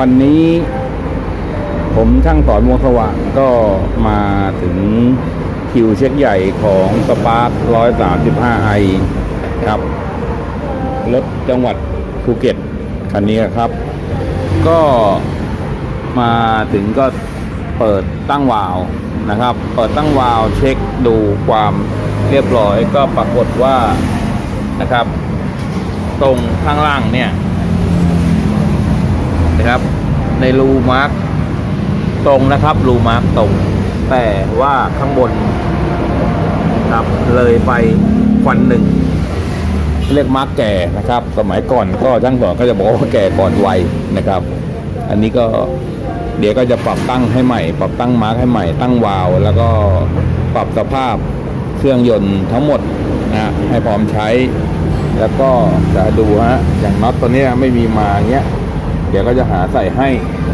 วันนี้ผมช่างสอนวงสว่างก็มาถึงคิวเช็คใหญ่ของสปาร์ค135ไอครับ รถจังหวัดภูเก็ตคันนี้ครับ ก็มาถึงก็เปิดตั้งวาล์วนะครับ เปิดตั้งวาล์วเช็คดูความเรียบร้อยก็ปรากฏว่านะครับ ตรงข้างล่างเนี่ย นะครับ ในรูมาร์กตรงนะครับรูมาร์กตรง แต่ว่าข้างบนครับเลยไปควันหนึ่งเรียกมาร์กแก่นะครับ สมัยก่อนก็ช่างสอนก็จะบอกว่าแก่ก่อนวัยนะครับ อันนี้ก็เดี๋ยวก็จะปรับตั้งให้ใหม่ ปรับตั้งมาร์กให้ใหม่ตั้งวาล์วแล้วก็ปรับสภาพเครื่องยนต์ทั้งหมดนะให้พร้อมใช้ แล้วก็จะดูฮะอย่างน็อตตัวนี้ไม่มีมาเงี้ย เดี๋ยวก็จะหาใส่ให้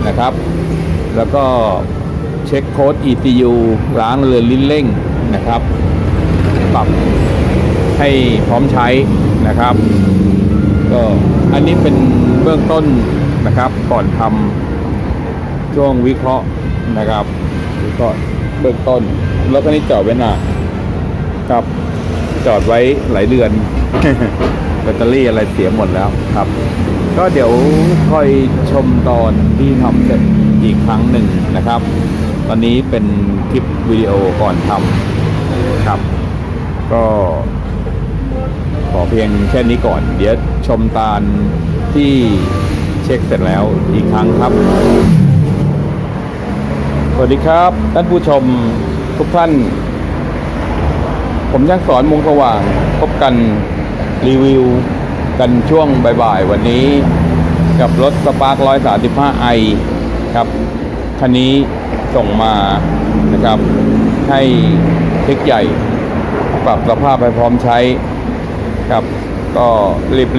นะครับ แล้วก็เช็คโค้ด ECU ล้างเรือนลิ้นเร่งนะครับ ปรับให้พร้อมใช้นะครับ ก็อันนี้เป็นเบื้องต้นนะครับ ก่อนทำช่วงวิเคราะห์นะครับวิเคราะห์เบื้องต้นรถคันนี้จอดไว้นานครับจอดไว้หลายเดือน แบตเตอรี่อะไรเสียหมดแล้วครับ ก็เดี๋ยวค่อยชมตอนที่ทำเสร็จอีกครั้งหนึ่งนะครับ ตอนนี้เป็นคลิปวิดีโอก่อนทำครับ ก็ขอเพียงแค่นี้ก่อน เดี๋ยวชมตานที่เช็คเสร็จแล้วอีกครั้งครับ สวัสดีครับ ท่านผู้ชมทุกท่าน ผมยังสอนมุงสว่างพบกันรีวิวกันช่วงบ่ายๆ วันนี้กับรถสปาร์ค 135ไอครับคันนี้ส่งมานะครับให้เทคใหญ่ ปรับสภาพให้พร้อมใช้ครับก็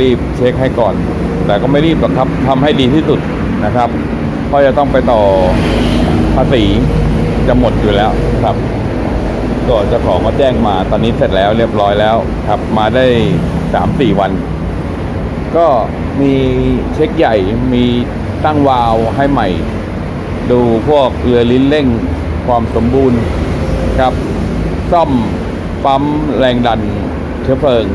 รีบๆเช็คให้ก่อน แต่ก็ไม่รีบหรอกครับทำให้ดีที่สุดนะครับเพราะจะต้องไปต่อภาษีจะหมดอยู่แล้วครับ ก็เจ้าของก็แจ้งมาตอนนี้เสร็จแล้วเรียบร้อยแล้วครับ มาได้สามสี่วัน ก็มีเช็คใหญ่มีตั้งวาล์วให้ใหม่ ดูพวกเรือลิ้นเร่งความสมบูรณ์ครับ ซ่อมปั๊มแรงดันเชื้อเพลิง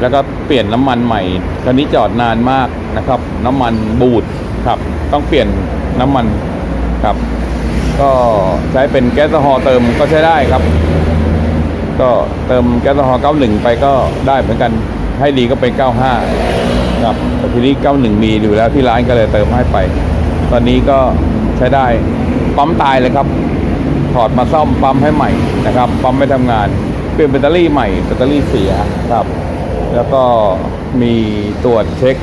แล้วก็เปลี่ยนน้ำมันใหม่คันนี้จอดนานมากนะครับ น้ำมันบูดครับ ต้องเปลี่ยนน้ำมันครับ ก็ใช้เป็นแก๊สโซฮอล์เติมก็ใช้ได้ครับ ก็เติมแก๊สโซฮอล์91 ไปก็ได้เหมือนกันให้ดีก็เป็น 95 ครับแต่ทีนี้ 91 มีอยู่แล้วที่ร้านก็เลยเติมให้ไป ตอนนี้ก็ใช้ได้ปั๊มตายเลยครับ ถอดมาซ่อมปั๊มให้ใหม่นะครับ ปั๊มไม่ทำงาน เปลี่ยนแบตเตอรี่ใหม่แบตเตอรี่เสียครับ แล้วก็มีตรวจเช็ค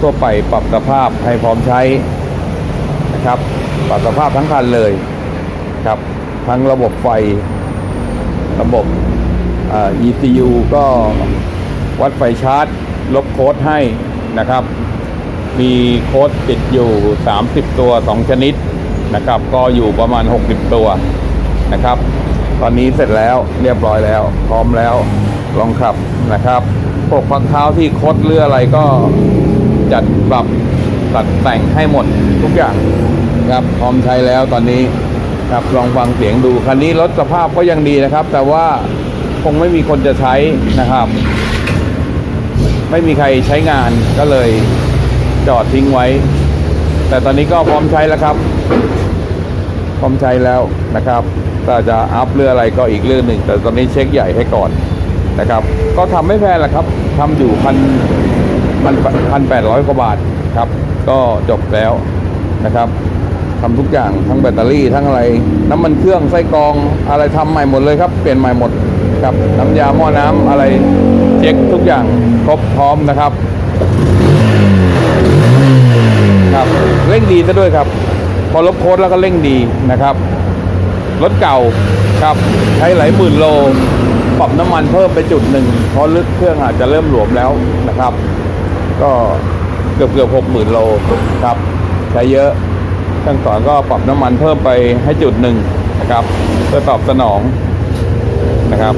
ทั่วไปปรับสภาพให้พร้อมใช้นะครับ ปรับสภาพทั้งคันเลยครับทั้งระบบไฟ ระบบ ECU ก็วัดไฟชาร์จ ลบโค้ดให้นะครับ มีโค้ดติดอยู่ 30 ตัว 2 ชนิดนะครับ ก็อยู่ประมาณ 60 ตัวนะครับ ตอนนี้เสร็จแล้วเรียบร้อยแล้ว พร้อมแล้วลองขับนะครับพวกพักเท้าที่คดหรืออะไรก็จัดปรับ ตัดแต่งให้หมดทุกอย่างครับพร้อมใช้แล้วตอนนี้ครับลองฟังเสียงดูคันนี้รถสภาพก็ยังดีนะครับ แต่ว่าคงไม่มีคนจะใช้นะครับ ไม่มีใครใช้งานก็เลยจอดทิ้งไว้ แต่ตอนนี้ก็พร้อมใช้แล้วครับ พร้อมใช้แล้วนะครับถ้าจะอัพเรืออะไรก็อีกเรื่องหนึ่ง แต่ตอนนี้เช็คใหญ่ให้ก่อนนะครับ ก็ทำไม่แพงแหละครับทำอยู่พันพันพันแปดร้อยกว่าบาทครับ ก็จบแล้วนะครับทำทุกอย่างทั้งแบตเตอรี่ทั้งอะไร น้ำมันเครื่องไส้กรองอะไรทำใหม่หมดเลยครับ เปลี่ยนใหม่หมดครับน้ำยาหม้อน้ำอะไรเช็คทุกอย่างครบพร้อมนะครับครับเร่งดีซะด้วยครับ พอลบโค้ดแล้วก็เร่งดีนะครับรถเก่าครับใช้หลายหมื่นโลปรับน้ำมันเพิ่มไปจุดหนึ่งเพราะลึกเครื่องอาจจะเริ่มหลวมแล้วนะครับ ก็ เกือบเกือบหกหมื่นโลครับใช้เยอะช่างสอนก็ปรับน้ำมันเพิ่มไปให้จุดหนึ่งนะครับเพื่อตอบสนองนะครับ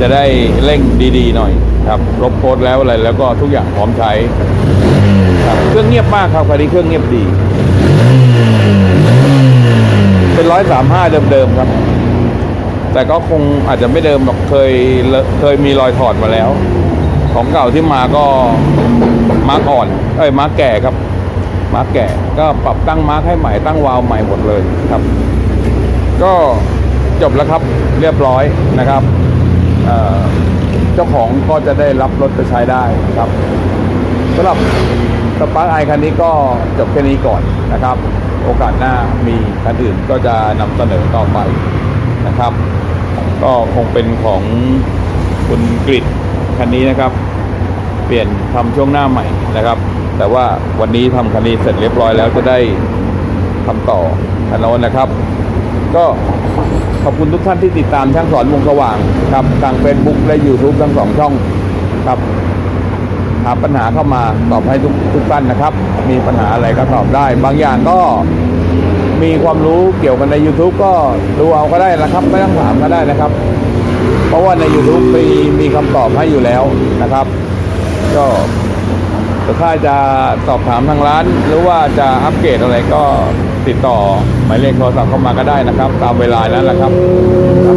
จะได้เร่งดีๆหน่อยครับลบโค้ดแล้วอะไรแล้วก็ทุกอย่างพร้อมใช้ครับเครื่องเงียบมากครับคันนี้เครื่องเงียบดี เป็นร้อยสามห้าเดิมๆครับ แต่ก็คงอาจจะไม่เดิมหรอกเคยเลอะเคยมีรอยถอดมาแล้ว ของเก่าที่มาก็มาร์กอ่อน เอ้ยมาแก่ครับมาแก่ก็ปรับตั้งมาร์กให้ใหม่ตั้งวาล์วใหม่หมดเลยครับ ก็จบแล้วครับเรียบร้อยนะครับเเจ้าของก็จะได้รับรถไปใช้ได้ครับสำหรับสปาร์คไอคันนี้ก็จบแค่นี้ก่อนนะครับ โอกาสหน้ามีคันอื่นก็จะนำเสนอต่อไปนะครับ ก็คงเป็นของคุณกริดคันนี้นะครับ เปลี่ยนทำช่วงหน้าใหม่นะครับ แต่ว่าวันนี้ทำคันนี้เสร็จเรียบร้อยแล้วจะได้ทำต่อคันโน้นนะครับ ก็ขอบคุณทุกท่านที่ติดตามช่างสอนวงสว่างครับทาง Facebook และ YouTube ทั้งสองช่องครับหาปัญหาเข้ามาตอบให้ทุกทุกท่านนะครับ มีปัญหาอะไรก็ตอบได้ บางอย่างก็มีความรู้เกี่ยวกันใน YouTube ก็ดูเอาก็ได้นะครับไม่ต้องถามก็ได้นะครับ เพราะว่าใน YouTube มีมีคำตอบให้อยู่แล้วนะครับ ก็ แต่ถ้าจะสอบถามทางร้าน หรือว่าจะอัปเกรดอะไรก็ติดต่อหมายเลขโทรศัพท์เข้ามาก็ได้นะครับ ตามเวลานั้นแหละครับครับ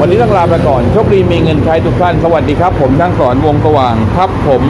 วันนี้ต้องลาไปก่อน โชคดีมีเงินใช้ทุกท่าน สวัสดีครับ ผมช่างสอนวงสว่างครับผม